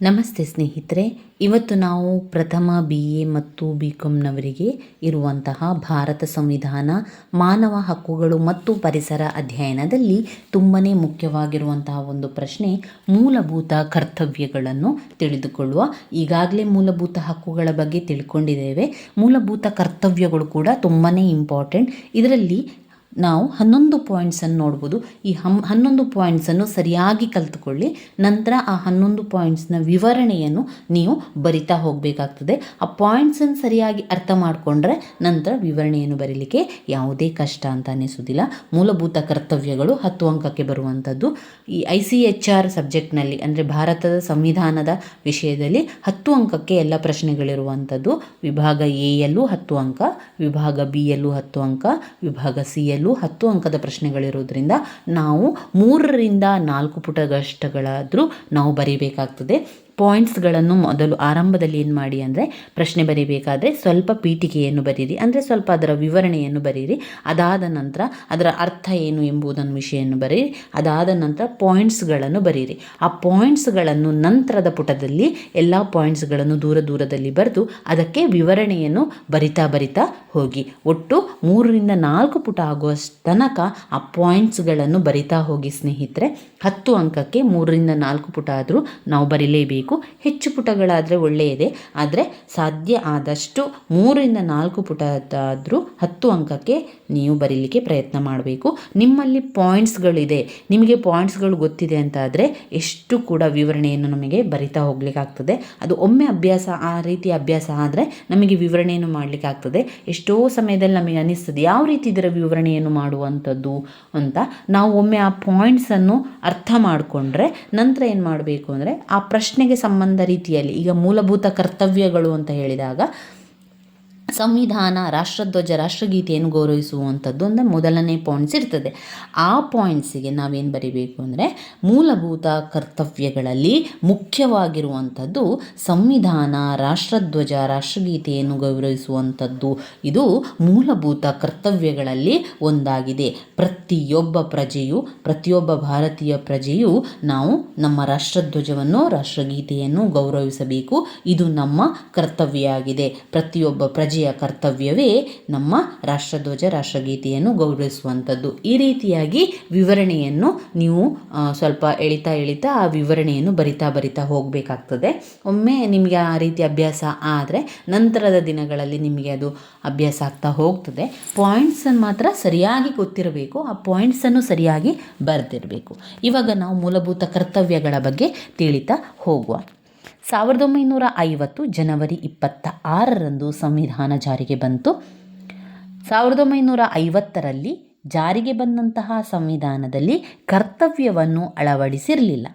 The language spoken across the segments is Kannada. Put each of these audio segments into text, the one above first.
ನಮಸ್ತೆ ಸ್ನೇಹಿತರೆ, ಇವತ್ತು ನಾವು ಪ್ರಥಮ ಬಿ ಎ ಮತ್ತು ಬಿ ಕಾಮ್ನವರಿಗೆ ಇರುವಂತಹ ಭಾರತ ಸಂವಿಧಾನ, ಮಾನವ ಹಕ್ಕುಗಳು ಮತ್ತು ಪರಿಸರ ಅಧ್ಯಯನದಲ್ಲಿ ತುಂಬನೇ ಮುಖ್ಯವಾಗಿರುವಂತಹ ಒಂದು ಪ್ರಶ್ನೆ, ಮೂಲಭೂತ ಕರ್ತವ್ಯಗಳನ್ನು ತಿಳಿದುಕೊಳ್ಳುವ, ಈಗಾಗಲೇ ಮೂಲಭೂತ ಹಕ್ಕುಗಳ ಬಗ್ಗೆ ತಿಳ್ಕೊಂಡಿದ್ದೇವೆ. ಮೂಲಭೂತ ಕರ್ತವ್ಯಗಳು ಕೂಡ ತುಂಬಾ ಇಂಪಾರ್ಟೆಂಟ್ ಇದರಲ್ಲಿ ನಾವು ಹನ್ನೊಂದು ಪಾಯಿಂಟ್ಸನ್ನು ನೋಡ್ಬೋದು. ಈ ಹಮ್, ಹನ್ನೊಂದು ಪಾಯಿಂಟ್ಸನ್ನು ಸರಿಯಾಗಿ ಕಲಿತುಕೊಳ್ಳಿ. ನಂತರ ಆ ಹನ್ನೊಂದು ಪಾಯಿಂಟ್ಸ್ನ ವಿವರಣೆಯನ್ನು ನೀವು ಬರಿತಾ ಹೋಗಬೇಕಾಗ್ತದೆ. ಆ ಪಾಯಿಂಟ್ಸನ್ನು ಸರಿಯಾಗಿ ಅರ್ಥ ಮಾಡಿಕೊಂಡ್ರೆ ನಂತರ ವಿವರಣೆಯನ್ನು ಬರೀಲಿಕ್ಕೆ ಯಾವುದೇ ಕಷ್ಟ ಅಂತ ಅನ್ನಿಸೋದಿಲ್ಲ ಮೂಲಭೂತ ಕರ್ತವ್ಯಗಳು ಹತ್ತು ಅಂಕಕ್ಕೆ ಬರುವಂಥದ್ದು. ಈ ಐ ಸಿ ಎಚ್ ಆರ್ ಸಬ್ಜೆಕ್ಟ್ನಲ್ಲಿ ಅಂದರೆ ಭಾರತದ ಸಂವಿಧಾನದ ವಿಷಯದಲ್ಲಿ ಹತ್ತು ಅಂಕಕ್ಕೆ ಎಲ್ಲ ಪ್ರಶ್ನೆಗಳಿರುವಂಥದ್ದು. ವಿಭಾಗ ಎ ಯಲ್ಲೂ ಹತ್ತು ಅಂಕ, ವಿಭಾಗ ಬಿ ಯಲ್ಲೂ ಹತ್ತು ಅಂಕ, ವಿಭಾಗ ಸಿ ಯಲ್ಲೂ ಹತ್ತು ಅಂಕದ ಪ್ರಶ್ನೆಗಳಿರೋದ್ರಿಂದ ನಾವು ಮೂರರಿಂದ ನಾಲ್ಕು ಪುಟಗಷ್ಟಗಳಾದರೂ ನಾವು ಬರೀಬೇಕಾಗ್ತದೆ. ಪಾಯಿಂಟ್ಸ್ಗಳನ್ನು ಮೊದಲು ಆರಂಭದಲ್ಲಿ ಏನು ಮಾಡಿ ಅಂದರೆ ಪ್ರಶ್ನೆ ಬರೀಬೇಕಾದ್ರೆ ಸ್ವಲ್ಪ ಪೀಠಿಕೆಯನ್ನು ಬರೀರಿ, ಅಂದರೆ ಸ್ವಲ್ಪ ಅದರ ವಿವರಣೆಯನ್ನು ಬರೀರಿ, ಅದಾದ ನಂತರ ಅದರ ಅರ್ಥ ಏನು ಎಂಬುದನ್ನು ವಿಷಯವನ್ನು ಬರೀರಿ, ಅದಾದ ನಂತರ ಪಾಯಿಂಟ್ಸ್ಗಳನ್ನು ಬರೀರಿ. ಆ ಪಾಯಿಂಟ್ಸ್ಗಳನ್ನು ನಂತರದ ಪುಟದಲ್ಲಿ ಎಲ್ಲ ಪಾಯಿಂಟ್ಸ್ಗಳನ್ನು ದೂರ ದೂರದಲ್ಲಿ ಬರೆದು ಅದಕ್ಕೆ ವಿವರಣೆಯನ್ನು ಬರಿತಾ ಬರಿತಾ ಹೋಗಿ. ಒಟ್ಟು ಮೂರರಿಂದ ನಾಲ್ಕು ಪುಟ ಆಗುವ ತನಕ ಆ ಪಾಯಿಂಟ್ಸ್ಗಳನ್ನು ಬರಿತಾ ಹೋಗಿ ಸ್ನೇಹಿತರೆ. ಹತ್ತು ಅಂಕಕ್ಕೆ ಮೂರರಿಂದ ನಾಲ್ಕು ಪುಟ ಆದರೂ ನಾವು ಬರೀಲೇಬೇಕು. ಹೆಚ್ಚು ಪುಟಗಳಾದರೆ ಒಳ್ಳೆಯದೇ. ಆದರೆ ಸಾಧ್ಯ ಆದಷ್ಟು ಮೂರರಿಂದ ನಾಲ್ಕು ಪುಟದಾದರೂ ಹತ್ತು ಅಂಕಕ್ಕೆ ನೀವು ಬರೀಲಿಕ್ಕೆ ಪ್ರಯತ್ನ ಮಾಡಬೇಕು. ನಿಮ್ಮಲ್ಲಿ ಪಾಯಿಂಟ್ಸ್ಗಳಿದೆ. ನಿಮಗೆ ಪಾಯಿಂಟ್ಸ್ಗಳು ಗೊತ್ತಿದೆ ಅಂತ ಆದರೆ ಎಷ್ಟು ಕೂಡ ವಿವರಣೆಯನ್ನು ನಮಗೆ ಬರಿತಾ ಹೋಗ್ಲಿಕ್ಕಾಗ್ತದೆ. ಅದು ಒಮ್ಮೆ ಅಭ್ಯಾಸ, ಆ ರೀತಿ ಅಭ್ಯಾಸ ಆದರೆ ನಮಗೆ ವಿವರಣೆಯನ್ನು ಮಾಡಲಿಕ್ಕೆ ಆಗ್ತದೆ ಎಷ್ಟೋ ಸಮಯದಲ್ಲಿ ನಮಗೆ ಅನ್ನಿಸ್ತದೆ, ಯಾವ ರೀತಿ ಇದರ ವಿವರಣೆಯನ್ನು ಮಾಡುವಂಥದ್ದು ಅಂತ. ನಾವು ಒಮ್ಮೆ ಆ ಪಾಯಿಂಟ್ಸನ್ನು ಅರ್ಥ ಮಾಡಿಕೊಂಡ್ರೆ ನಂತರ ಏನು ಮಾಡಬೇಕು ಅಂದರೆ ಆ ಪ್ರಶ್ನೆಗೆ ಸಂಬಂಧ ರೀತಿಯಲ್ಲಿ, ಈಗ ಮೂಲಭೂತ ಕರ್ತವ್ಯಗಳು ಅಂತ ಹೇಳಿದಾಗ ಸಂವಿಧಾನ, ರಾಷ್ಟ್ರಧ್ವಜ, ರಾಷ್ಟ್ರಗೀತೆಯನ್ನು ಗೌರವಿಸುವಂಥದ್ದು ಅಂದರೆ ಮೊದಲನೇ ಪಾಯಿಂಟ್ಸ್ ಇರ್ತದೆ. ಆ ಪಾಯಿಂಟ್ಸಿಗೆ ನಾವೇನು ಬರಿಬೇಕು ಅಂದರೆ ಮೂಲಭೂತ ಕರ್ತವ್ಯಗಳಲ್ಲಿ ಮುಖ್ಯವಾಗಿರುವಂಥದ್ದು ಸಂವಿಧಾನ, ರಾಷ್ಟ್ರಧ್ವಜ, ರಾಷ್ಟ್ರಗೀತೆಯನ್ನು ಗೌರವಿಸುವಂಥದ್ದು. ಇದು ಮೂಲಭೂತ ಕರ್ತವ್ಯಗಳಲ್ಲಿ ಒಂದಾಗಿದೆ. ಪ್ರತಿಯೊಬ್ಬ ಪ್ರಜೆಯು, ಪ್ರತಿಯೊಬ್ಬ ಭಾರತೀಯ ಪ್ರಜೆಯು ನಾವು ನಮ್ಮ ರಾಷ್ಟ್ರಧ್ವಜವನ್ನು, ರಾಷ್ಟ್ರಗೀತೆಯನ್ನು ಗೌರವಿಸಬೇಕು. ಇದು ನಮ್ಮ ಕರ್ತವ್ಯ ಆಗಿದೆ. ಪ್ರತಿಯೊಬ್ಬ ಪ್ರಜೆ ಕರ್ತವ್ಯವೇ ನಮ್ಮ ರಾಷ್ಟ್ರಧ್ವಜ ರಾಷ್ಟ್ರಗೀತೆಯನ್ನು ಗೌರವಿಸುವಂಥದ್ದು. ಈ ರೀತಿಯಾಗಿ ವಿವರಣೆಯನ್ನು ನೀವು ಸ್ವಲ್ಪ ಎಳಿತಾ ಎಳಿತಾ ಆ ವಿವರಣೆಯನ್ನು ಬರಿತಾ ಬರಿತಾ ಹೋಗಬೇಕಾಗ್ತದೆ. ಒಮ್ಮೆ ನಿಮಗೆ ಆ ರೀತಿ ಅಭ್ಯಾಸ ಆದರೆ ನಂತರದ ದಿನಗಳಲ್ಲಿ ನಿಮಗೆ ಅದು ಅಭ್ಯಾಸ ಆಗ್ತಾ ಹೋಗ್ತದೆ. ಪಾಯಿಂಟ್ಸನ್ನು ಮಾತ್ರ ಸರಿಯಾಗಿ ಗೊತ್ತಿರಬೇಕು. ಆ ಪಾಯಿಂಟ್ಸನ್ನು ಸರಿಯಾಗಿ ಬರೆದಿರಬೇಕು. ಇವಾಗ ನಾವು ಮೂಲಭೂತ ಕರ್ತವ್ಯಗಳ ಬಗ್ಗೆ ತಿಳಿತಾ ಹೋಗುವ. ಸಾವಿರದ ಒಂಬೈನೂರ ಐವತ್ತು ಜನವರಿ ಇಪ್ಪತ್ತ ಆರರಂದು ಸಂವಿಧಾನ ಜಾರಿಗೆ ಬಂತು. ಸಾವಿರದ ಒಂಬೈನೂರ ಐವತ್ತರಲ್ಲಿ ಜಾರಿಗೆ ಬಂದಂತಹ ಸಂವಿಧಾನದಲ್ಲಿ ಕರ್ತವ್ಯವನ್ನು ಅಳವಡಿಸಿರಲಿಲ್ಲ.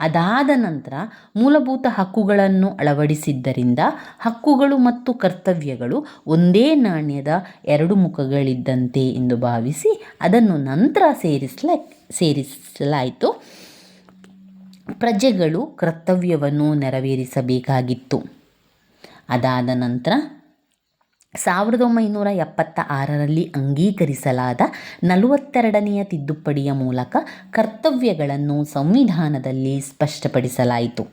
ಅದಾದ ನಂತರ ಮೂಲಭೂತ ಹಕ್ಕುಗಳನ್ನು ಅಳವಡಿಸಿದ್ದರಿಂದ ಹಕ್ಕುಗಳು ಮತ್ತು ಕರ್ತವ್ಯಗಳು ಒಂದೇ ನಾಣ್ಯದ ಎರಡು ಮುಖಗಳಿದ್ದಂತೆ ಎಂದು ಭಾವಿಸಿ ಅದನ್ನು ನಂತರ ಸೇರಿಸಲ ಸೇರಿಸಲಾಯಿತು. ಪ್ರಜೆಗಳು ಕರ್ತವ್ಯವನ್ನು ನೆರವೇರಿಸಬೇಕಾಗಿತ್ತು. ಅದಾದ ನಂತರ ಸಾವಿರದ ಒಂಬೈನೂರ ಎಪ್ಪತ್ತ ಆರರಲ್ಲಿ ಅಂಗೀಕರಿಸಲಾದ ನಲವತ್ತೆರಡನೆಯ ತಿದ್ದುಪಡಿಯ ಮೂಲಕ ಕರ್ತವ್ಯಗಳನ್ನು ಸಂವಿಧಾನದಲ್ಲಿ ಸ್ಪಷ್ಟಪಡಿಸಲಾಯಿತು.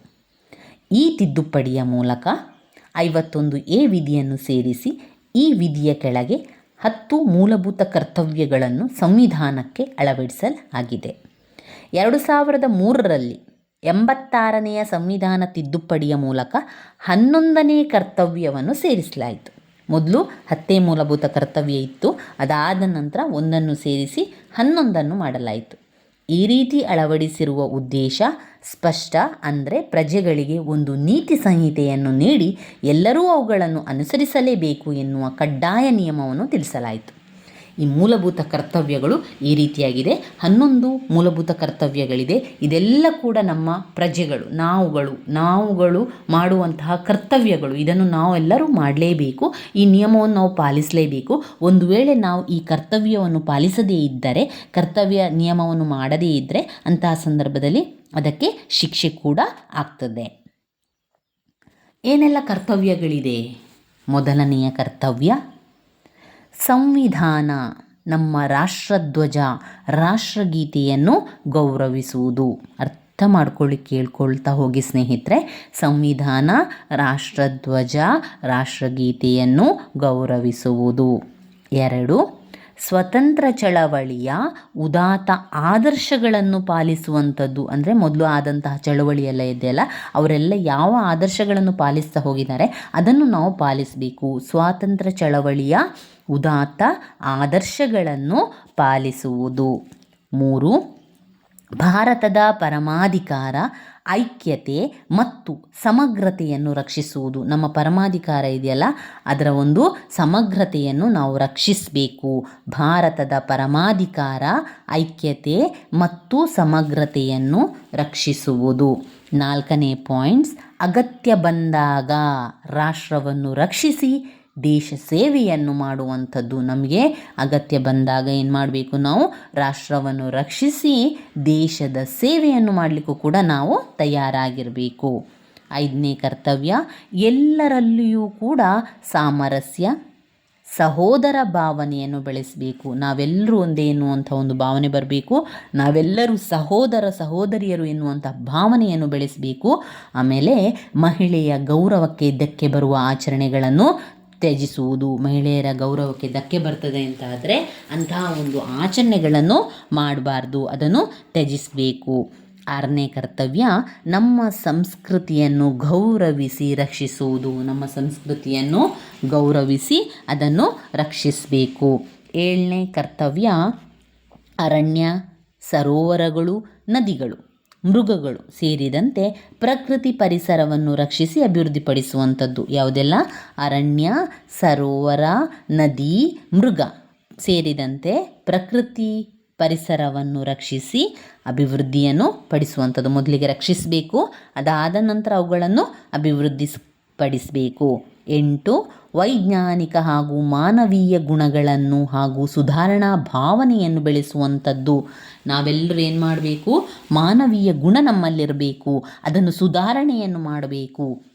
ಈ ತಿದ್ದುಪಡಿಯ ಮೂಲಕ ಐವತ್ತೊಂದು ಎ ವಿಧಿಯನ್ನು ಸೇರಿಸಿ ಈ ವಿಧಿಯ ಕೆಳಗೆ ಹತ್ತು ಮೂಲಭೂತ ಕರ್ತವ್ಯಗಳನ್ನು ಸಂವಿಧಾನಕ್ಕೆ ಅಳವಡಿಸಲಾಗಿದೆ. ಎರಡು ಸಾವಿರದ ಮೂರರಲ್ಲಿ ಎಂಬತ್ತಾರನೆಯ ಸಂವಿಧಾನ ತಿದ್ದುಪಡಿಯ ಮೂಲಕ ಹನ್ನೊಂದನೇ ಕರ್ತವ್ಯವನ್ನು ಸೇರಿಸಲಾಯಿತು. ಮೊದಲು ಹತ್ತೇ ಮೂಲಭೂತ ಕರ್ತವ್ಯ ಇತ್ತು. ಅದಾದ ನಂತರ ಒಂದನ್ನು ಸೇರಿಸಿ ಹನ್ನೊಂದನ್ನು ಮಾಡಲಾಯಿತು. ಈ ರೀತಿ ಅಳವಡಿಸಿರುವ ಉದ್ದೇಶ ಸ್ಪಷ್ಟ ಅಂದರೆ ಪ್ರಜೆಗಳಿಗೆ ಒಂದು ನೀತಿ ಸಂಹಿತೆಯನ್ನು ನೀಡಿ ಎಲ್ಲರೂ ಅವುಗಳನ್ನು ಅನುಸರಿಸಲೇಬೇಕು ಎನ್ನುವ ಕಡ್ಡಾಯ ನಿಯಮವನ್ನು ತಿಳಿಸಲಾಯಿತು. ಈ ಮೂಲಭೂತ ಕರ್ತವ್ಯಗಳು ಈ ರೀತಿಯಾಗಿದೆ. ಹನ್ನೊಂದು ಮೂಲಭೂತ ಕರ್ತವ್ಯಗಳಿದೆ. ಇದೆಲ್ಲ ಕೂಡ ನಮ್ಮ ಪ್ರಜೆಗಳು, ನಾವುಗಳು ನಾವುಗಳು ಮಾಡುವಂತಹ ಕರ್ತವ್ಯಗಳು. ಇದನ್ನು ನಾವೆಲ್ಲರೂ ಮಾಡಲೇಬೇಕು. ಈ ನಿಯಮವನ್ನು ನಾವು ಪಾಲಿಸಲೇಬೇಕು. ಒಂದು ವೇಳೆ ನಾವು ಈ ಕರ್ತವ್ಯವನ್ನು ಪಾಲಿಸದೇ ಇದ್ದರೆ, ಕರ್ತವ್ಯ ನಿಯಮವನ್ನು ಮಾಡದೇ ಇದ್ದರೆ, ಅಂತಹ ಸಂದರ್ಭದಲ್ಲಿ ಅದಕ್ಕೆ ಶಿಕ್ಷೆ ಕೂಡ ಆಗ್ತದೆ. ಏನೆಲ್ಲ ಕರ್ತವ್ಯಗಳಿದೆ? ಮೊದಲನೆಯ ಕರ್ತವ್ಯ ಸಂವಿಧಾನ ನಮ್ಮ ರಾಷ್ಟ್ರಧ್ವಜ, ರಾಷ್ಟ್ರಗೀತೆಯನ್ನು ಗೌರವಿಸುವುದು. ಅರ್ಥ ಮಾಡ್ಕೊಳ್ಳಿ, ಕೇಳ್ಕೊಳ್ತಾ ಹೋಗಿ ಸ್ನೇಹಿತರೆ. ಸಂವಿಧಾನ, ರಾಷ್ಟ್ರಧ್ವಜ, ರಾಷ್ಟ್ರಗೀತೆಯನ್ನು ಗೌರವಿಸುವುದು. ಎರಡು ಸ್ವತಂತ್ರ ಚಳವಳಿಯ ಉದಾತ್ತ ಆದರ್ಶಗಳನ್ನು ಪಾಲಿಸುವಂಥದ್ದು. ಅಂದರೆ ಮೊದಲು ಆದಂತಹ ಚಳವಳಿ ಇದೆಯಲ್ಲ, ಅವರೆಲ್ಲ ಯಾವ ಆದರ್ಶಗಳನ್ನು ಪಾಲಿಸ್ತಾ ಹೋಗಿದ್ದಾರೆ, ಅದನ್ನು ನಾವು ಪಾಲಿಸಬೇಕು. ಸ್ವಾತಂತ್ರ್ಯ ಚಳವಳಿಯ ಉದಾತ್ತ ಆದರ್ಶಗಳನ್ನು ಪಾಲಿಸುವುದು. ಮೂರು ಭಾರತದ ಪರಮಾಧಿಕಾರ, ಐಕ್ಯತೆ ಮತ್ತು ಸಮಗ್ರತೆಯನ್ನು ರಕ್ಷಿಸುವುದು. ನಮ್ಮ ಪರಮಾಧಿಕಾರ ಇದೆಯಲ್ಲ? ಅದರ ಒಂದು ಸಮಗ್ರತೆಯನ್ನು ನಾವು ರಕ್ಷಿಸಬೇಕು. ಭಾರತದ ಪರಮಾಧಿಕಾರ, ಐಕ್ಯತೆ ಮತ್ತು ಸಮಗ್ರತೆಯನ್ನು ರಕ್ಷಿಸುವುದು. ನಾಲ್ಕನೇ ಪಾಯಿಂಟ್ಸ್ ಅಗತ್ಯ ಬಂದಾಗ ರಾಷ್ಟ್ರವನ್ನು ರಕ್ಷಿಸಿ ದೇಶ ಸೇವೆಯನ್ನು ಮಾಡುವಂಥದ್ದು ನಮಗೆ ಅಗತ್ಯ ಬಂದಾಗ ಏನು ಮಾಡಬೇಕು ನಾವು? ರಾಷ್ಟ್ರವನ್ನು ರಕ್ಷಿಸಿ ದೇಶದ ಸೇವೆಯನ್ನು ಮಾಡಲಿಕ್ಕೂ ಕೂಡ ನಾವು ತಯಾರಾಗಿರಬೇಕು. ಐದನೇ ಕರ್ತವ್ಯ, ಎಲ್ಲರಲ್ಲಿಯೂ ಕೂಡ ಸಾಮರಸ್ಯ, ಸಹೋದರ ಭಾವನೆಯನ್ನು ಬೆಳೆಸಬೇಕು. ನಾವೆಲ್ಲರೂ ಒಂದೇ ಎನ್ನುವಂಥ ಒಂದು ಭಾವನೆ ಬರಬೇಕು. ನಾವೆಲ್ಲರೂ ಸಹೋದರ ಸಹೋದರಿಯರು ಎನ್ನುವಂಥ ಭಾವನೆಯನ್ನು ಬೆಳೆಸಬೇಕು. ಆಮೇಲೆ ಮಹಿಳೆಯ ಗೌರವಕ್ಕೆ ಧಕ್ಕೆ ಬರುವ ಆಚರಣೆಗಳನ್ನು ತ್ಯಜಿಸುವುದು, ಮಹಿಳೆಯರ ಗೌರವಕ್ಕೆ ಧಕ್ಕೆ ಬರ್ತದೆ ಅಂತ ಆದರೆ ಅಂತಹ ಒಂದು ಆಚರಣೆಗಳನ್ನು ಮಾಡಬಾರ್ದು. ಅದನ್ನು ತ್ಯಜಿಸಬೇಕು. ಆರನೇ ಕರ್ತವ್ಯ, ನಮ್ಮ ಸಂಸ್ಕೃತಿಯನ್ನು ಗೌರವಿಸಿ ರಕ್ಷಿಸುವುದು. ನಮ್ಮ ಸಂಸ್ಕೃತಿಯನ್ನು ಗೌರವಿಸಿ ಅದನ್ನು ರಕ್ಷಿಸಬೇಕು. ಏಳನೇ ಕರ್ತವ್ಯ, ಅರಣ್ಯ, ಸರೋವರಗಳು, ನದಿಗಳು. ಮೃಗಗಳು ಸೇರಿದಂತೆ ಪ್ರಕೃತಿ ಪರಿಸರವನ್ನು ರಕ್ಷಿಸಿ ಅಭಿವೃದ್ಧಿಪಡಿಸುವಂಥದ್ದು. ಯಾವುದೆಲ್ಲ? ಅರಣ್ಯ, ಸರೋವರ, ನದಿ, ಮೃಗ ಸೇರಿದಂತೆ ಪ್ರಕೃತಿ ಪರಿಸರವನ್ನು ರಕ್ಷಿಸಿ ಅಭಿವೃದ್ಧಿಯನ್ನು ಪಡಿಸುವಂಥದ್ದು. ಮೊದಲಿಗೆ ರಕ್ಷಿಸಬೇಕು, ಅದಾದ ನಂತರ ಅವುಗಳನ್ನು ಅಭಿವೃದ್ಧಿಪಡಿಸಬೇಕು ಎಂಟು, ವೈಜ್ಞಾನಿಕ ಹಾಗೂ ಮಾನವೀಯ ಗುಣಗಳನ್ನು ಹಾಗೂ ಸುಧಾರಣಾ ಭಾವನೆಯನ್ನು ಬೆಳೆಸುವಂಥದ್ದು. ನಾವೆಲ್ಲರೂ ಏನು ಮಾಡಬೇಕು? ಮಾನವೀಯ ಗುಣ ನಮ್ಮಲ್ಲಿರಬೇಕು. ಅದನ್ನು ಸುಧಾರಣೆಯನ್ನು ಮಾಡಬೇಕು.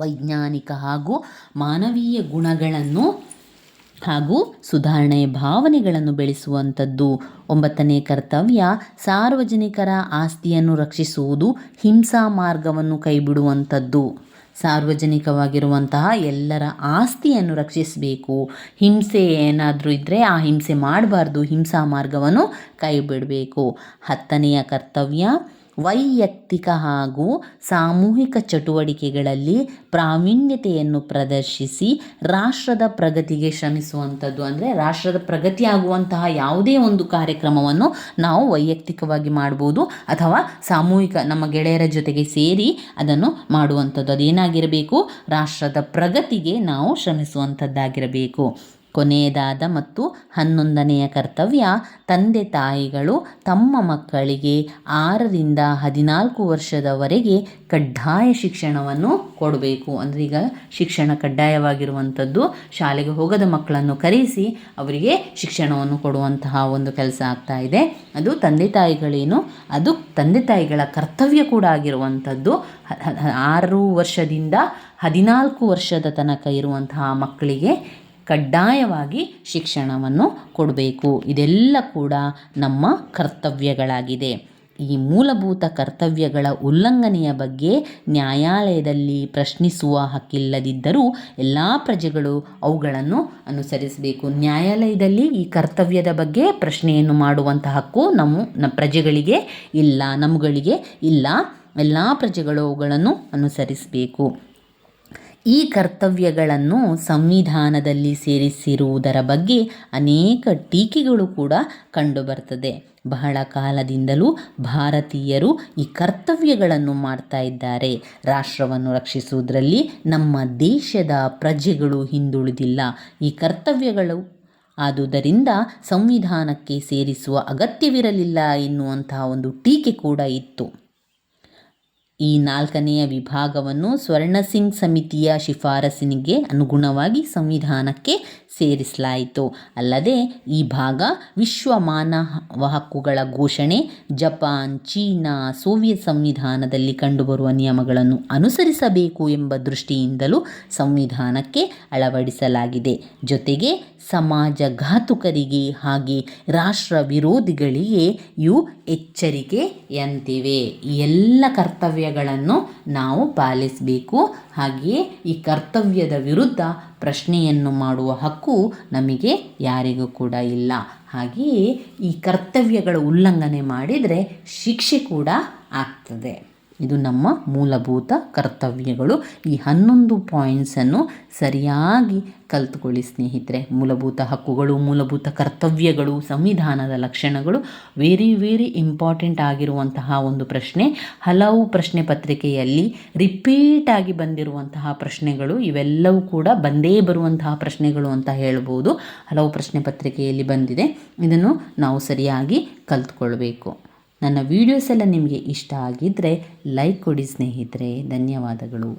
ವೈಜ್ಞಾನಿಕ ಹಾಗೂ ಮಾನವೀಯ ಗುಣಗಳನ್ನು ಹಾಗೂ ಸುಧಾರಣೆಯ ಭಾವನೆಗಳನ್ನು ಬೆಳೆಸುವಂಥದ್ದು. ಒಂಬತ್ತನೇ ಕರ್ತವ್ಯ, ಸಾರ್ವಜನಿಕರ ಆಸ್ತಿಯನ್ನು ರಕ್ಷಿಸುವುದು, ಹಿಂಸಾ ಮಾರ್ಗವನ್ನು ಕೈಬಿಡುವಂಥದ್ದು. ಸಾರ್ವಜನಿಕವಾಗಿರುವಂತಹ ಎಲ್ಲರ ಆಸ್ತಿಯನ್ನು ರಕ್ಷಿಸಬೇಕು. ಹಿಂಸೆ ಏನಾದರೂ ಇದ್ದರೆ ಆ ಹಿಂಸೆ ಮಾಡಬಾರ್ದು. ಹಿಂಸಾ ಮಾರ್ಗವನ್ನು ಕೈ ಬಿಡಬೇಕು ಹತ್ತನೆಯ ಕರ್ತವ್ಯ ವೈಯಕ್ತಿಕ ಹಾಗೂ ಸಾಮೂಹಿಕ ಚಟುವಟಿಕೆಗಳಲ್ಲಿ ಪ್ರಾವೀಣ್ಯತೆಯನ್ನು ಪ್ರದರ್ಶಿಸಿ ರಾಷ್ಟ್ರದ ಪ್ರಗತಿಗೆ ಶ್ರಮಿಸುವಂಥದ್ದು ಅಂದರೆ ರಾಷ್ಟ್ರದ ಪ್ರಗತಿ ಆಗುವಂತಹ ಯಾವುದೇ ಒಂದು ಕಾರ್ಯಕ್ರಮವನ್ನು ನಾವು ವೈಯಕ್ತಿಕವಾಗಿ ಮಾಡ್ಬೋದು ಅಥವಾ ಸಾಮೂಹಿಕ ನಮ್ಮ ಗೆಳೆಯರ ಜೊತೆಗೆ ಸೇರಿ ಅದನ್ನು ಮಾಡುವಂಥದ್ದು. ಅದೇನಾಗಿರಬೇಕು? ರಾಷ್ಟ್ರದ ಪ್ರಗತಿಗೆ ನಾವು ಶ್ರಮಿಸುವಂಥದ್ದಾಗಿರಬೇಕು. ಕೊನೆಯದಾದ ಮತ್ತು ಹನ್ನೊಂದನೆಯ ಕರ್ತವ್ಯ ತಂದೆ ತಾಯಿಗಳು ತಮ್ಮ ಮಕ್ಕಳಿಗೆ ಆರರಿಂದ ಹದಿನಾಲ್ಕು ವರ್ಷದವರೆಗೆ ಕಡ್ಡಾಯ ಶಿಕ್ಷಣವನ್ನು ಕೊಡಬೇಕು. ಅಂದರೆ ಈಗ ಶಿಕ್ಷಣ ಕಡ್ಡಾಯವಾಗಿರುವಂಥದ್ದು, ಶಾಲೆಗೆ ಹೋಗದ ಮಕ್ಕಳನ್ನು ಕರೆಸಿ ಅವರಿಗೆ ಶಿಕ್ಷಣವನ್ನು ಕೊಡುವಂತಹ ಒಂದು ಕೆಲಸ ಆಗ್ತಾ ಇದೆ. ಅದು ತಂದೆ ತಾಯಿಗಳೇನು, ಅದು ತಂದೆ ತಾಯಿಗಳ ಕರ್ತವ್ಯ ಕೂಡ ಆಗಿರುವಂಥದ್ದು. ಆರು ವರ್ಷದಿಂದ ಹದಿನಾಲ್ಕು ವರ್ಷದ ತನಕ ಇರುವಂತಹ ಮಕ್ಕಳಿಗೆ ಕಡ್ಡಾಯವಾಗಿ ಶಿಕ್ಷಣವನ್ನು ಕೊಡಬೇಕು. ಇದೆಲ್ಲ ಕೂಡ ನಮ್ಮ ಕರ್ತವ್ಯಗಳಾಗಿದೆ. ಈ ಮೂಲಭೂತ ಕರ್ತವ್ಯಗಳ ಉಲ್ಲಂಘನೆಯ ಬಗ್ಗೆ ನ್ಯಾಯಾಲಯದಲ್ಲಿ ಪ್ರಶ್ನಿಸುವ ಹಕ್ಕಿಲ್ಲದಿದ್ದರೂ ಎಲ್ಲ ಪ್ರಜೆಗಳು ಅವುಗಳನ್ನು ಅನುಸರಿಸಬೇಕು. ನ್ಯಾಯಾಲಯದಲ್ಲಿ ಈ ಕರ್ತವ್ಯದ ಬಗ್ಗೆ ಪ್ರಶ್ನೆಯನ್ನು ಮಾಡುವಂಥ ಹಕ್ಕು ನಮ್ಮ ಪ್ರಜೆಗಳಿಗೆ ಇಲ್ಲ, ನಮಗಳಿಗೆ ಇಲ್ಲ. ಎಲ್ಲ ಪ್ರಜೆಗಳು ಅವುಗಳನ್ನು ಅನುಸರಿಸಬೇಕು. ಈ ಕರ್ತವ್ಯಗಳನ್ನು ಸಂವಿಧಾನದಲ್ಲಿ ಸೇರಿಸಿರುವುದರ ಬಗ್ಗೆ ಅನೇಕ ಟೀಕೆಗಳು ಕೂಡ ಕಂಡುಬರ್ತದೆ. ಬಹಳ ಕಾಲದಿಂದಲೂ ಭಾರತೀಯರು ಈ ಕರ್ತವ್ಯಗಳನ್ನು ಮಾಡ್ತಾ ಇದ್ದಾರೆ. ರಾಷ್ಟ್ರವನ್ನು ರಕ್ಷಿಸುವುದರಲ್ಲಿ ನಮ್ಮ ದೇಶದ ಪ್ರಜೆಗಳು ಹಿಂದುಳಿದಿಲ್ಲ. ಈ ಕರ್ತವ್ಯಗಳು ಆದುದರಿಂದ ಸಂವಿಧಾನಕ್ಕೆ ಸೇರಿಸುವ ಅಗತ್ಯವಿರಲಿಲ್ಲ ಎನ್ನುವಂತಹ ಒಂದು ಟೀಕೆ ಕೂಡ ಇತ್ತು. ಈ ನಾಲ್ಕನೆಯ ವಿಭಾಗವನ್ನು ಸ್ವರ್ಣಸಿಂಗ್ ಸಮಿತಿಯ ಶಿಫಾರಸಿನಿಗೆ ಅನುಗುಣವಾಗಿ ಸಂವಿಧಾನಕ್ಕೆ ಸೇರಿಸಲಾಯಿತು. ಅಲ್ಲದೆ, ಈ ಭಾಗ ವಿಶ್ವ ಮಾನವ ಹಕ್ಕುಗಳ ಘೋಷಣೆ, ಜಪಾನ್, ಚೀನಾ, ಸೋವಿಯತ್ ಸಂವಿಧಾನದಲ್ಲಿ ಕಂಡುಬರುವ ನಿಯಮಗಳನ್ನು ಅನುಸರಿಸಬೇಕು ಎಂಬ ದೃಷ್ಟಿಯಿಂದಲೂ ಸಂವಿಧಾನಕ್ಕೆ ಅಳವಡಿಸಲಾಗಿದೆ. ಜೊತೆಗೆ, ಸಮಾಜ ಘಾತುಕರಿಗೆ ಹಾಗೆ ರಾಷ್ಟ್ರ ವಿರೋಧಿಗಳಿಗೆ ಇವು ಎಚ್ಚರಿಕೆಯಂತಿವೆ. ಈ ಎಲ್ಲ ಕರ್ತವ್ಯಗಳನ್ನು ನಾವು ಪಾಲಿಸಬೇಕು. ಹಾಗೆಯೇ, ಈ ಕರ್ತವ್ಯದ ವಿರುದ್ಧ ಪ್ರಶ್ನೆಯನ್ನು ಮಾಡುವ ಹಕ್ಕು ನಮಗೆ ಯಾರಿಗೂ ಕೂಡ ಇಲ್ಲ. ಹಾಗೆಯೇ ಈ ಕರ್ತವ್ಯಗಳ ಉಲ್ಲಂಘನೆ ಮಾಡಿದರೆ ಶಿಕ್ಷೆ ಕೂಡ ಆಗ್ತದೆ. ಇದು ನಮ್ಮ ಮೂಲಭೂತ ಕರ್ತವ್ಯಗಳು. ಈ ಹನ್ನೊಂದು ಪಾಯಿಂಟ್ಸನ್ನು ಸರಿಯಾಗಿ ಕಲ್ತ್ಕೊಳ್ಳಿ ಸ್ನೇಹಿತರೆ. ಮೂಲಭೂತ ಹಕ್ಕುಗಳು, ಮೂಲಭೂತ ಕರ್ತವ್ಯಗಳು, ಸಂವಿಧಾನದ ಲಕ್ಷಣಗಳು ವೆರಿ ವೆರಿ ಇಂಪಾರ್ಟೆಂಟ್ ಆಗಿರುವಂತಹ ಒಂದು ಪ್ರಶ್ನೆ. ಹಲವು ಪ್ರಶ್ನೆ ಪತ್ರಿಕೆಯಲ್ಲಿ ರಿಪೀಟ್ ಆಗಿ ಬಂದಿರುವಂತಹ ಪ್ರಶ್ನೆಗಳು ಇವೆಲ್ಲವೂ ಕೂಡ ಬಂದೇ ಬರುವಂತಹ ಪ್ರಶ್ನೆಗಳು ಅಂತ ಹೇಳ್ಬೋದು. ಹಲವು ಪ್ರಶ್ನೆ ಪತ್ರಿಕೆಯಲ್ಲಿ ಬಂದಿದೆ. ಇದನ್ನು ನಾವು ಸರಿಯಾಗಿ ಕಲ್ತ್ಕೊಳ್ಬೇಕು. ನನ್ನ ವೀಡಿಯೋಸ್ ಎಲ್ಲ ನಿಮಗೆ ಇಷ್ಟ ಆಗಿದ್ದರೆ ಲೈಕ್ ಕೊಡಿ ಸ್ನೇಹಿತರೆ. ಧನ್ಯವಾದಗಳು.